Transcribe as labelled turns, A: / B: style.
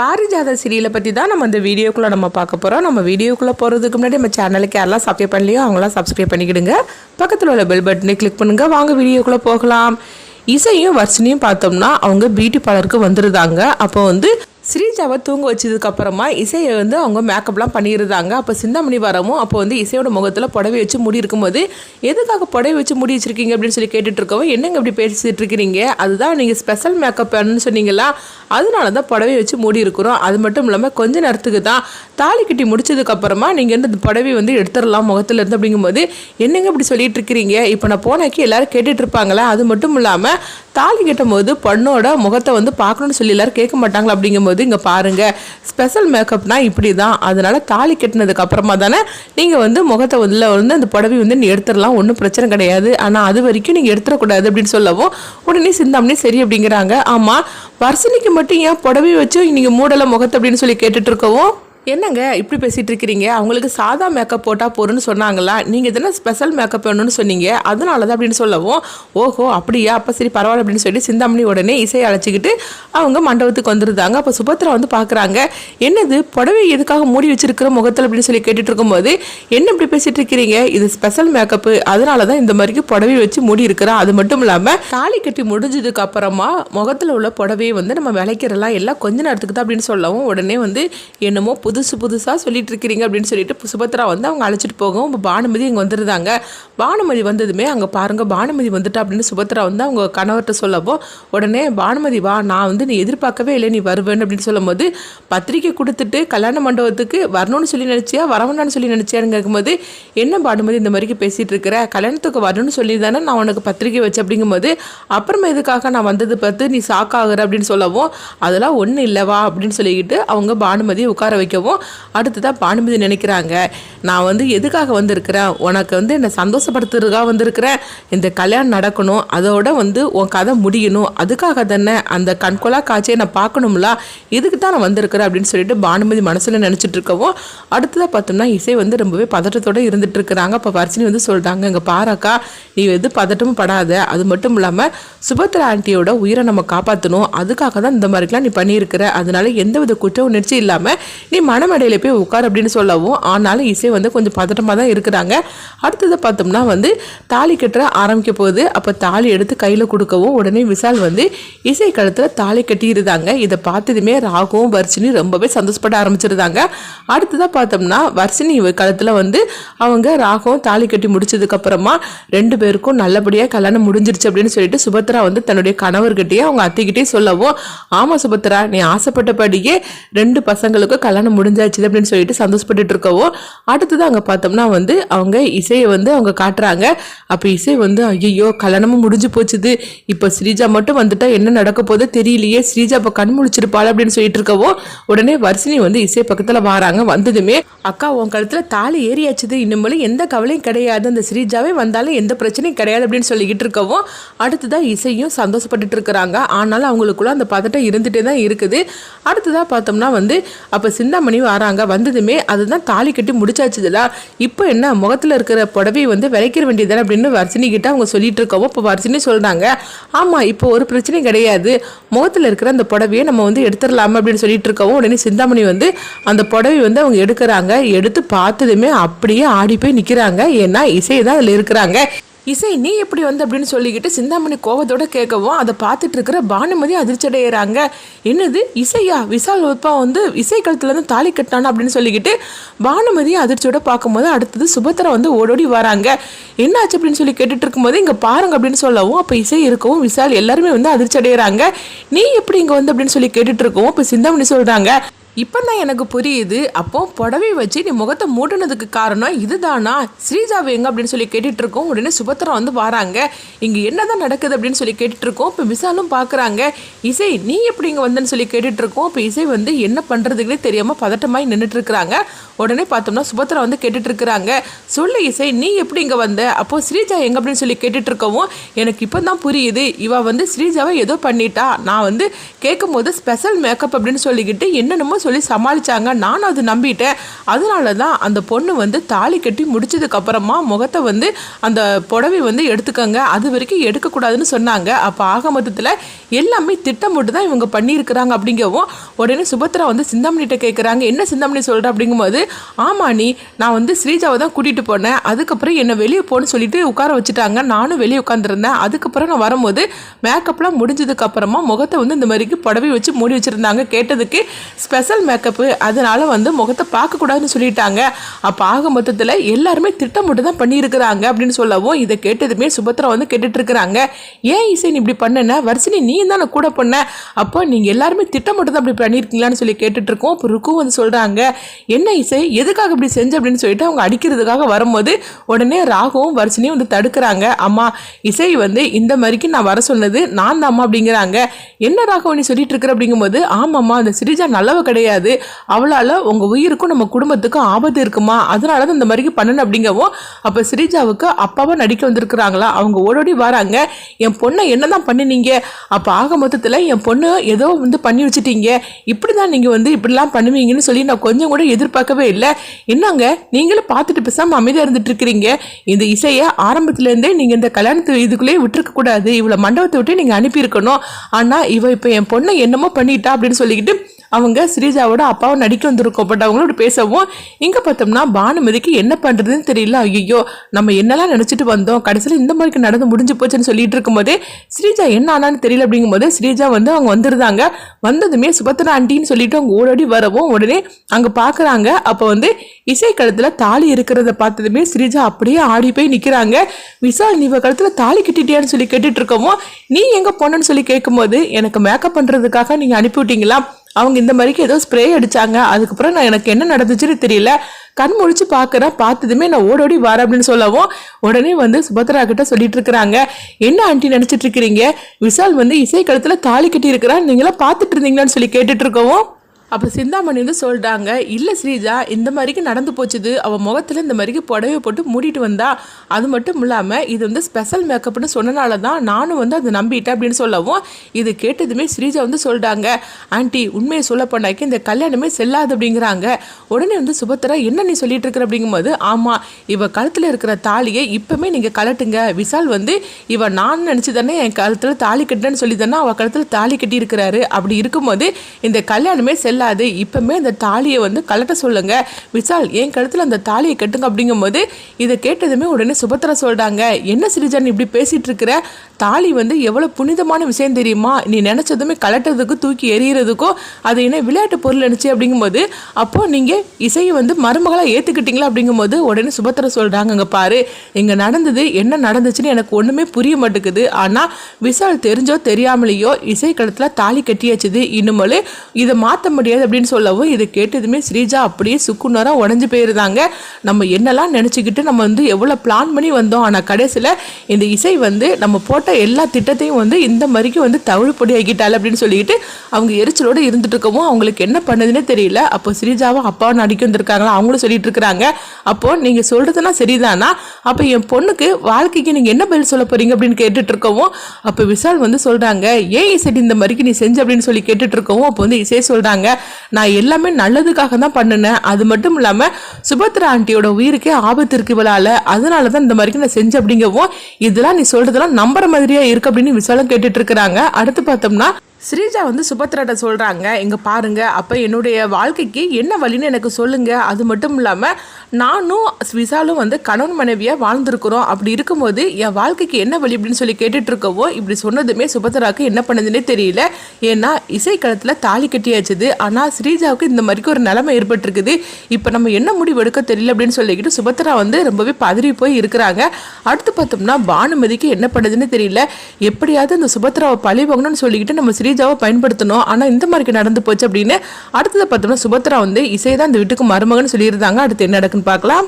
A: பாரிஜாத சீரியலை பற்றி தான் நம்ம இந்த வீடியோக்குள்ளே நம்ம பார்க்க போகிறோம் நம்ம வீடியோக்குள்ளே போகிறதுக்கு முன்னாடி நம்ம சேனலுக்கு யாரெல்லாம் சப்ஸ்கிரைப் பண்ணலையோ அவங்களாம் சப்ஸ்கிரைப் பண்ணிக்கிடுங்க. பக்கத்தில் உள்ள பெல் பட்டனை கிளிக் பண்ணுங்க. வாங்க வீடியோக்குள்ளே போகலாம். இசையும் வர்ஷினியும் பார்த்தோம்னா அவங்க பியூட்டி பார்லருக்கு வந்துருந்தாங்க அப்போ வந்து ஸ்ரீஜாவை தூங்க வச்சதுக்கப்புறமா இசையை வந்து அவங்க மேக்கப்லாம் பண்ணியிருந்தாங்க. அப்போ சிந்தாமணி வரவும் அப்போ வந்து இசையோட முகத்தில் புடவை வச்சு முடி இருக்கும்போது எதுக்காக புடவை வச்சு முடி வச்சிருக்கீங்க? அப்படின்னு சொல்லி கேட்டுட்டு இருக்கவும் என்னங்க இப்படி பேசிட்டு இருக்கிறீங்க அதுதான் நீங்கள் ஸ்பெஷல் மேக்கப் சொன்னீங்களா? அதனால தான் புடவை வச்சு மூடி இருக்கிறோம். அது மட்டும் இல்லாமல் கொஞ்ச நேரத்துக்கு தான் தாலி கட்டி முடிச்சதுக்கப்புறமா நீங்கள் வந்து இந்த புடவை வந்து எடுத்துடலாம் முகத்தில் இருந்து. அப்படிங்கும்போது என்னங்க இப்படி சொல்லிட்டு இருக்கிறீங்க இப்போ நான் போனாக்கி எல்லாரும் கேட்டுட்டு இருப்பாங்களா அது மட்டும் இல்லாமல் தாலி கட்டும் போது பொண்ணோட முகத்தை வந்து பார்க்கணும்னு சொல்லி எல்லாரும் கேட்க மாட்டாங்களா? அப்படிங்கும்போது இங்கே பாருங்க. ஸ்பெஷல் மேக்கப்னா இப்படி தான் அதனால் தாலி கட்டினதுக்கு அப்புறமா தானே நீங்கள் வந்து முகத்தை உள்ள வந்து அந்த புடவை வந்து நீ எடுத்துடலாம். ஒன்றும் பிரச்சனை கிடையாது. ஆனால் அது வரைக்கும் நீங்கள் எடுத்துடக்கூடாது அப்படின்னு சொல்லவும் உடனே சிந்தாமணி சரி அப்படிங்கிறாங்க. ஆமாம் வர்ஷினிக்கு மட்டும் ஏன் புடவை வச்சு நீங்கள் மூடலை முகத்தை அப்படின்னு சொல்லி கேட்டுட்டு இருக்கவும்? என்னங்க இப்படி பேசிகிட்டு இருக்கிறீங்க அவங்களுக்கு சாதா மேக்கப் போட்டால் போறோம்னு சொன்னாங்களா? நீங்கள் தானே ஸ்பெஷல் மேக்கப் வேணும்னு சொன்னீங்க. அதனால தான் அப்படின்னு சொல்லவும் ஓஹோ அப்படியா? அப்போ சரி பரவாயில்ல அப்படின்னு சொல்லி சிந்தாமணி உடனே இசையை அழைச்சிக்கிட்டு அவங்க மண்டபத்துக்கு வந்துருந்தாங்க. அப்போ சுபத்ரா வந்து பார்க்குறாங்க என்னது புடவை எதுக்காக மூடி வச்சிருக்கிற முகத்தில்? அப்படின்னு சொல்லி கேட்டுட்டு இருக்கும்போது என்ன இப்படி பேசிகிட்டு இருக்கிறீங்க இது ஸ்பெஷல் மேக்கப்பு அதனால தான் இந்த மாதிரி புடவை வச்சு மூடி இருக்கிறோம் அது மட்டும் இல்லாமல் தாலி கட்டி முடிஞ்சதுக்கு அப்புறமா முகத்தில் உள்ள புடவையை வந்து நம்ம விளைக்கிறலாம் எல்லாம் கொஞ்ச நேரத்துக்கு தான் அப்படின்னு சொல்லவும் உடனே வந்து என்னமோ புது புதுசு புதுசாக சொல்லிட்டு இருக்கிறீங்க அப்படின்னு சொல்லிட்டு சுபத்ரா வந்து அவங்க அழைச்சிட்டு போகும் இப்போ பானுமதி இங்கே வந்துருந்தாங்க. பானுமதி வந்ததுமே அங்கே பாருங்கள் பானுமதி வந்துட்டா அப்படின்னு சுபத்ரா வந்து அவங்க கணவர்கிட்ட சொல்லப்போ உடனே பானுமதி வா நான் வந்து நீ எதிர்பார்க்கவே இல்லை நீ வருவேன் அப்படின்னு சொல்லும்போது பத்திரிக்கை கொடுத்துட்டு கல்யாண மண்டபத்துக்கு வரணும்னு சொல்லி நினச்சியா வரவேண்டான்னு சொல்லி நினச்சியான்னு கேட்கும்போது என்ன பானுமதி இந்த மாதிரிக்கு பேசிகிட்டு இருக்கிற? கல்யாணத்துக்கு வரணும்னு சொல்லி தானே நான் உனக்கு பத்திரிக்கை வச்சு அப்படிங்கும்போது அப்புறமா எதுக்காக நான் வந்தது பார்த்து நீ சாக்காகிற அப்படின்னு சொல்லவும் அதெல்லாம் ஒன்றும் இல்லைவா அப்படின்னு சொல்லிக்கிட்டு அவங்க பானுமதியை உட்கார அடுத்து அடுத்ததாக பானுமதி நினைக்கிறாங்க. நான் வந்து எதுக்காக வந்திருக்கிறேன்? உனக்கு வந்து என்னை சந்தோஷப்படுத்துறதுக்காக வந்திருக்கிறேன். இந்த கல்யாணம் நடக்கணும். அதோட வந்து உன் கதை முடியணும். அதுக்காக தானே அந்த கண்கொலா காட்சியை நான் பார்க்கணும்ல? இதுக்கு தான் நான் வந்திருக்கிறேன் அப்படின்னு சொல்லிட்டு பானுமதி மனசில் நினச்சிட்டு இருக்கவும் அடுத்ததாக பார்த்தோம்னா இசை வந்து ரொம்பவே பதட்டத்தோடு இருந்துட்டு இருக்கிறாங்க. அப்போ வர்ஷினி வந்து சொல்கிறாங்க இங்கே பாராக்கா நீ எது பதட்டமும் படாத. அது மட்டும் இல்லாமல் சுபத்ரா ஆண்டியோட உயிரை நம்ம காப்பாற்றணும் அதுக்காக தான் இந்த மாதிரிலாம் நீ பண்ணியிருக்கிற. அதனால எந்த வித குற்ற உணர்ச்சி இல்லாமல் நீ மனமடையில போய் உட்கார் அப்படின்னு சொல்லவும் ஆனாலும் இசை வந்து கொஞ்சம் பதட்டமாக தான் இருக்கிறாங்க. அடுத்தது பார்த்தோம்னா வந்து தாலி கட்டுற ஆரம்பிக்க போகுது. அப்போ தாலி எடுத்து கையில் கொடுக்கவும் உடனே விஷால் வந்து இசை கழுத்தில் தாலி கட்டியிருந்தாங்க இதை பார்த்ததுமே ராகவும் வர்ஷினி ரொம்பவே சந்தோஷப்பட ஆரம்பிச்சிருந்தாங்க. அடுத்ததாக பார்த்தோம்னா வர்ஷினி கழுத்தில் வந்து அவங்க ராகவும் தாலி கட்டி முடிச்சதுக்கப்புறமா ரெண்டு பேருக்கும் நல்லபடியாக கல்யாணம் முடிஞ்சிருச்சு அப்படின்னு சொல்லிட்டு சுபத்ரா வந்து தன்னுடைய கணவர்கிட்டயே அவங்க அத்தைக்கிட்டே சொல்லவும் ஆமாம் சுபத்ரா நீ ஆசைப்பட்டபடியே ரெண்டு பசங்களுக்கும் கல்யாணம் முடிஞ்சாச்சு அப்படின்னு சொல்லிட்டு சந்தோஷப்பட்டுட்டு இருக்கவோ அடுத்தது அங்கே பார்த்தோம்னா வந்து அவங்க இசையை வந்து அவங்க காட்டுறாங்க. அப்போ இசை வந்து ஐயோ கல்யாணமும் முடிஞ்சு போச்சுது. இப்போ ஸ்ரீஜா மட்டும் வந்துட்டா என்ன நடக்க போதோ தெரியலையே. ஸ்ரீஜா இப்போ கண் முழிச்சிருப்பாள் அப்படின்னு சொல்லிட்டு இருக்கவோ உடனே வர்ஷினி வந்து இசை பக்கத்தில் வராங்க வந்ததுமே அக்கா உன் கழுத்தில் தாலி ஏறியாச்சுது. இன்னும் எந்த கவலையும் கிடையாது. அந்த ஸ்ரீஜாவே வந்தாலும் எந்த பிரச்சனையும் கிடையாது. அப்படின்னு சொல்லிக்கிட்டு இருக்கவும் அடுத்ததான் இசையும் சந்தோஷப்பட்டுட்டு இருக்கிறாங்க ஆனாலும் அவங்களுக்குள்ள அந்த பதட்டம் இருந்துகிட்டே தான் இருக்குது. அடுத்ததாக பார்த்தோம்னா வந்து அப்போ சிந்தாமணி வராங்க. வந்ததுமே அதுதான் தாலி கட்டி முடிச்சாச்சுதுல இப்போ என்ன முகத்தில் இருக்கிற புடவை வந்து விளைக்கிற வேண்டியதானே அப்படின்னு வர்ஷினி கிட்ட அவங்க சொல்லிட்டு இருக்கவும் இப்போ வர்ஷினி சொல்கிறாங்க ஆமாம் இப்போ ஒரு பிரச்சனையும் கிடையாது. முகத்தில் இருக்கிற அந்த புடவையை நம்ம வந்து எடுத்துடலாமா அப்படின்னு சொல்லிட்டு இருக்கவும் உடனே சிந்தாமணி வந்து அந்த புடவை வந்து அவங்க எடுக்கிறாங்க. எடுத்து பார்த்ததுமே அப்படியே ஆடி போய் நிற்கிறாங்க ஏன்னா இசை தான் அதில் இருக்கிறாங்க. இசை நீ எப்படி வந்து? அப்படின்னு சொல்லிக்கிட்டு சிந்தாமணி கோவத்தோட கேட்கவும் அதை பார்த்துட்டு இருக்கிற பானுமதி அதிர்ச்சி அடைகிறாங்க என்னது இசையா? விசால் உப்பா வந்து இசை கழுத்துலேருந்து தாலி கட்டானா அப்படின்னு சொல்லிக்கிட்டு பானுமதி அதிர்ச்சியோட பார்க்கும்போது அடுத்தது சுபத்திரம் வந்து ஓடோடி வராங்க. என்னாச்சு? அப்படின்னு சொல்லி கேட்டுட்டு இருக்கும்போது இங்கே பாருங்க அப்படின்னு சொல்லவும் அப்போ இசை இருக்கவும் விசால் எல்லாருமே வந்து அதிர்ச்சி அடைகிறாங்க நீ எப்படி இங்கே வந்து? அப்படின்னு சொல்லி கேட்டுட்டு இருக்கவும் இப்போ சிந்தாமணி சொல்கிறாங்க இப்போ தான் எனக்கு புரியுது. அப்போ புடவை வச்சு நீ முகத்தை மூடினதுக்கு காரணம் இதுதானா? ஸ்ரீஜாவை எங்க அப்படின்னு சொல்லி கேட்டுட்டு இருக்கோம் உடனே சுபத்ரா வந்து வராங்க. இங்க என்னதான் நடக்குது அப்படின்னு சொல்லி கேட்டுட்டு இருக்கோம் இப்போ விசாலும் பார்க்குறாங்க இசை நீ எப்படி இங்கே வந்தேன்னு சொல்லி கேட்டுட்டு இருக்கோம் இப்போ இசை வந்து என்ன பண்ணுறதுக்குனே தெரியாமல் பதட்டமாய் நின்றுட்டு இருக்கிறாங்க உடனே பார்த்தோம்னா சுபத்ரா வந்து கேட்டுட்டு இருக்கிறாங்க சொல்லு இசை நீ எப்படி இங்கே வந்த? அப்போ ஸ்ரீஜா எங்கே அப்படின்னு சொல்லி கேட்டுட்டு இருக்கவும் எனக்கு இப்போ தான் புரியுது. இவ வந்து ஸ்ரீஜாவை ஏதோ பண்ணிட்டா. நான் வந்து கேட்கும் போது ஸ்பெஷல் மேக்கப் அப்படின்னு சொல்லிக்கிட்டு என்னென்னமோ சொல்லி சமாளிச்சாங்க. நானும் அது நம்பிட்டேன். அதனால தான் அந்த பொண்ணு வந்து தாலி கட்டி முடிச்சதுக்கப்புறமா முகத்தை வந்து அந்த புடவை வந்து எடுத்துக்கோங்க. அது வரைக்கும் எடுக்கக்கூடாதுன்னு சொன்னாங்க. அப்போ ஆக மொத்தத்தில் எல்லாமே திட்டமிட்டு தான் இவங்க பண்ணியிருக்கிறாங்க அப்படிங்கவும் உடனே சுபத்ரா வந்து சிந்தாமணிகிட்ட கேட்குறாங்க என்ன சிந்தாமணி சொல்கிற அப்படிங்கும்போது ஆமா நீ நான் வந்து ஸ்ரீஜாவை தான் கூட்டிகிட்டு போனேன். அதுக்கப்புறம் என்னை வெளியே போன்னு சொல்லிட்டு உட்கார வச்சுட்டாங்க. நானும் வெளியே உட்காந்துருந்தேன் அதுக்கப்புறம் நான் வரும்போது மேக்கப்லாம் முடிஞ்சதுக்கு அப்புறமா முகத்தை வந்து இந்த மாதிரிக்கு புடவை வச்சு மூடி வச்சுருந்தாங்க. கேட்டதுக்கு ஸ்பெஷல் மேக்கப்பு அதனால் வந்து முகத்தை பார்க்கக்கூடாதுன்னு சொல்லிட்டாங்க. அப்போ ஆக மொத்தத்தில் எல்லாருமே திட்டமிட்டு தான் பண்ணியிருக்கிறாங்க அப்படின்னு சொல்லவும் இதை கேட்டதுமே சுபத்ரா வந்து கேட்டுட்ருக்குறாங்க. ஏன் இசை நீ இப்படி பண்ணன வரிசனி நீ தானே கூட பண்ண? அப்போ நீங்கள் எல்லாருமே திட்டமிட்டு தான் அப்படி பண்ணியிருக்கீங்களான்னு சொல்லி கேட்டுட்ருக்கோம். இப்போ ருக்கு வந்து சொல்கிறாங்க என்ன இசை? எதுக்காக இப்படி செஞ்ச அப்படின்னு சொல்லிட்டு அவங்க அடிக்கிறதுக்காக வரும்போது உடனே ராகவும் வரிசனையும் வந்து தடுக்கிறாங்க. அம்மா இசை வந்து இந்த மாதிரிக்கு நான் வர சொன்னது நான் தான் அம்மா அப்படிங்கிறாங்க. என்ன ராகவ நீ சொல்லிட்டு இருக்கிற அப்படிங்கும்போது ஆமாம்மா அந்த சிரிஜா நல்லவ கிடையாது. அவளால் உங்கள் உயிருக்கும் நம்ம குடும்பத்துக்கும் ஆபத்து இருக்குமா? அதனால தான் இந்த மாதிரிக்கு பண்ணணும் அப்படிங்கவும் அப்போ சிரிஜாவுக்கு அப்பாவும் நடிக்க வந்திருக்கிறாங்களா? அவங்க ஓடோடி வராங்க. என் பொண்ணை என்ன தான் பண்ணினீங்க? அப்போ ஆக மொத்தத்தில் என் பொண்ணு ஏதோ வந்து பண்ணி வச்சுட்டீங்க. இப்படி தான் நீங்கள் வந்து இப்படிலாம் பண்ணுவீங்கன்னு சொல்லி நான் கொஞ்சம் கூட எதிர்பார்க்கவே இல்லை. என்னங்க? நீங்களும் பார்த்துட்டு பேசாமல் அமைதியாக இருந்துட்டு இருக்கிறீங்க இந்த இசையை ஆரம்பத்துலேருந்தே நீங்கள் இந்த கல்யாணத்து இதுக்குள்ளேயே விட்டுருக்க கூடாது. இவ்வளோ மண்டபத்தை விட்டு நீங்கள் அனுப்பியிருக்கணும். ஆனால் இவ இப்போ என் பொண்ணை என்னமோ பண்ணிட்டா அப்படின்னு சொல்லிக்கிட்டு அவங்க ஸ்ரீஜாவோட அப்பாவை நடிக்க வந்திருக்கோம். பட் அவங்களோட பேசவும் இங்கே பார்த்தோம்னா பானுமதிக்கு என்ன பண்ணுறதுன்னு தெரியல. ஐயோ நம்ம என்னெல்லாம் நினச்சிட்டு வந்தோம்? கடைசியில் இந்த மாதிரி நடந்து முடிஞ்சு போச்சுன்னு சொல்லிட்டு இருக்கும்போதே ஸ்ரீஜா என்ன ஆனான்னு தெரியல அப்படிங்கும்போது ஸ்ரீஜா வந்து அவங்க வந்துருந்தாங்க. வந்ததுமே சுபத்ரா ஆண்டின்னு சொல்லிட்டு அவங்க ஓடோடி வரவும் உடனே அங்கே பார்க்குறாங்க அப்போ வந்து இசை கழுத்தில் தாலி இருக்கிறத பார்த்ததுமே ஸ்ரீஜா அப்படியே ஆடி போய் நிற்கிறாங்க விசால் நீ இவ கழுத்தில் தாலி கட்டிட்டியான்னு சொல்லி கேட்டுட்டு இருக்கவும் நீ எங்கே போனன்னு சொல்லி கேட்கும்போது எனக்கு மேக்கப் பண்ணுறதுக்காக நீங்கள் அனுப்பிவிட்டீங்களா? அவங்க இந்த மாதிரிக்கு ஏதோ ஸ்ப்ரே அடித்தாங்க அதுக்கப்புறம் நான் எனக்கு என்ன நடந்துச்சுன்னு தெரியல. கண் முழிச்சு பார்க்குறேன் பார்த்ததுமே நான் ஓடோடி வரேன் அப்படின்னு சொல்லவும் உடனே வந்து சுபத்ரா கிட்ட சொல்லிட்டு இருக்கிறாங்க. என்ன ஆண்டி நினச்சிட்டு இருக்கிறீங்க? விஷால் வந்து இசை கழுத்துல தாலி கட்டி இருக்கிறான் நீங்களாம் பார்த்துட்டு இருந்தீங்களான்னு சொல்லி கேட்டுட்டு இருக்கவும் அப்போ சிந்தாமணி வந்து சொல்கிறாங்க இல்லை ஸ்ரீஜா இந்த மாதிரிக்கு நடந்து போச்சுது. அவள் முகத்தில் இந்த மாதிரிக்கு புடவை போட்டு மூடிட்டு வந்தா. அது மட்டும் இல்லாமல் இது வந்து ஸ்பெஷல் மேக்கப்னு சொன்னனால தான் நானும் வந்து அதை நம்பிட்டேன் அப்படின்னு சொல்லவும் இது கேட்டதுமே ஸ்ரீஜா வந்து சொல்கிறாங்க ஆண்டி உண்மையை சொல்ல போனாக்கி இந்த கல்யாணமே செல்லாது அப்படிங்கிறாங்க. உடனே வந்து சுபத்திரா என்ன நீ சொல்லிட்டு இருக்கிற? அப்படிங்கும்போது ஆமாம் இவ கழுத்தில் இருக்கிற தாலியை இப்போமே நீங்கள் கலட்டுங்க விசால் வந்து இவ நான் நினச்சி தானே என் கழுத்தில் தாலி கட்டுறேன்னு சொல்லி தானே அவள் கழுத்தில் தாலி கட்டி இருக்கிறாரு அப்படி இருக்கும்போது இந்த கல்யாணமே செல்ல செல்லாது இப்பவுமே அந்த தாலியை வந்து கலட்ட சொல்லுங்க. விசால் என் கழுத்தில் அந்த தாலியை கட்டுங்க அப்படிங்கும்போது இதை கேட்டதுமே உடனே சுபத்ரா சொல்கிறாங்க என்ன சிரிஜான் இப்படி பேசிகிட்டு இருக்கிற தாலி வந்து எவ்வளோ புனிதமான விஷயம் தெரியுமா? நீ நினச்சதுமே கலட்டுறதுக்கு தூக்கி எறிகிறதுக்கும் அது என்ன விளையாட்டு பொருள் நினச்சி? அப்படிங்கும்போது அப்போது நீங்கள் இசையை வந்து மருமகளாக ஏற்றுக்கிட்டீங்களா அப்படிங்கும்போது உடனே சுபத்திர சொல்கிறாங்க அங்கே பாரு. இங்கே நடந்தது என்ன நடந்துச்சுன்னு எனக்கு ஒன்றுமே புரிய மாட்டேங்குது. ஆனால் விசால் தெரிஞ்சோ தெரியாமலேயோ இசை கழுத்தில் தாலி கட்டியாச்சுது இன்னுமேலு இதை மாற்ற முடியாது அப்படின்னு சொல்லவும் இதை கேட்டதுமே ஸ்ரீஜா அப்படியே சுக்குனராக உடஞ்சி போயிருந்தாங்க. நம்ம என்னெல்லாம் நினச்சிக்கிட்டு நம்ம வந்து எவ்வளோ பிளான் பண்ணி வந்தோம். ஆனால் கடைசியில் இந்த இசை வந்து நம்ம போட்ட எல்லா திட்டத்தையும் வந்து இந்த மாதிரிக்கு வந்து தவிழ்பொடி ஆகிட்டாள் அப்படின்னு சொல்லிக்கிட்டு அவங்க எரிச்சலோடு இருந்துட்டு இருக்கவும் அவங்களுக்கு என்ன பண்ணுதுன்னே தெரியல. அப்போ ஸ்ரீஜாவும் அப்பாவும் நடிக்க வந்திருக்காங்களா? அவங்களும் சொல்லிட்டு இருக்கிறாங்க. அப்போ நீங்கள் சொல்றதுனா சரிதானா? அப்போ என் பொண்ணுக்கு வாழ்க்கைக்கு நீங்கள் என்ன பதில் சொல்ல போறீங்க அப்படின்னு கேட்டுட்டு இருக்கவும் அப்போ விஷால் வந்து சொல்கிறாங்க ஏன் இசை இந்த மாதிரிக்கு நீ செஞ்ச? அப்படின்னு சொல்லி கேட்டுட்டு இருக்கவும் அப்போ வந்து இசை சொல்கிறாங்க நான் எல்லாமே நல்லதுக்காக தான் பண்ணினேன். அது மட்டும் இல்லாமல் சுபத்ரா ஆண்டியோட உயிருக்கே ஆபத்து இருக்கு இவளால. அதனால தான் இந்த மாதிரிக்கு நான் செஞ்சு அப்படிங்கவும் இதெல்லாம் நீ சொல்றதெல்லாம் நம்புற மாதிரியா இருக்கு அப்படின்னு விசாலம் கேட்டுட்டு இருக்கிறாங்க. அடுத்து பார்த்தோம்னா ஸ்ரீஜா வந்து சுபத்ராட்ட சொல்கிறாங்க இங்கே பாருங்க அப்போ என்னுடைய வாழ்க்கைக்கு என்ன வழின்னு எனக்கு சொல்லுங்கள் அது மட்டும் இல்லாமல் நானும் விசாலும் வந்து கணவன் மனைவியாக வாழ்ந்துருக்குறோம். அப்படி இருக்கும்போது என் வாழ்க்கைக்கு என்ன வழி? அப்படின்னு சொல்லி கேட்டுட்டு இருக்கவோ இப்படி சொன்னதுமே சுபத்ராவுக்கு என்ன பண்ணதுன்னே தெரியல. ஏன்னா இசைக்களத்தில் தாலி கட்டியாச்சுது. ஆனால் ஸ்ரீஜாவுக்கு இந்த மாதிரிக்கு ஒரு நிலைமை ஏற்பட்டிருக்குது. இப்போ நம்ம என்ன முடிவு எடுக்க தெரியல அப்படின்னு சொல்லிக்கிட்டு சுபத்ரா வந்து ரொம்பவே பதறி போய் இருக்கிறாங்க. அடுத்து பார்த்தோம்னா பானுமதிக்கு என்ன பண்ணுதுன்னு தெரியல. எப்படியாவது இந்த சுபத்ராவை பழி வாங்கணும்னு சொல்லிக்கிட்டு நம்ம ஸ்ரீ ஸ்ரீஜாவை பயன்படுத்தணும். ஆனால் இந்த மாதிரி நடந்து போச்சு அப்படின்னு அடுத்தது பார்த்தோம்னா சுபத்ரா வந்து இசை தான் இந்த வீட்டுக்கு மருமகன் சொல்லியிருந்தாங்க. அடுத்து என்ன நடக்குன்னு பார்க்கலாம்.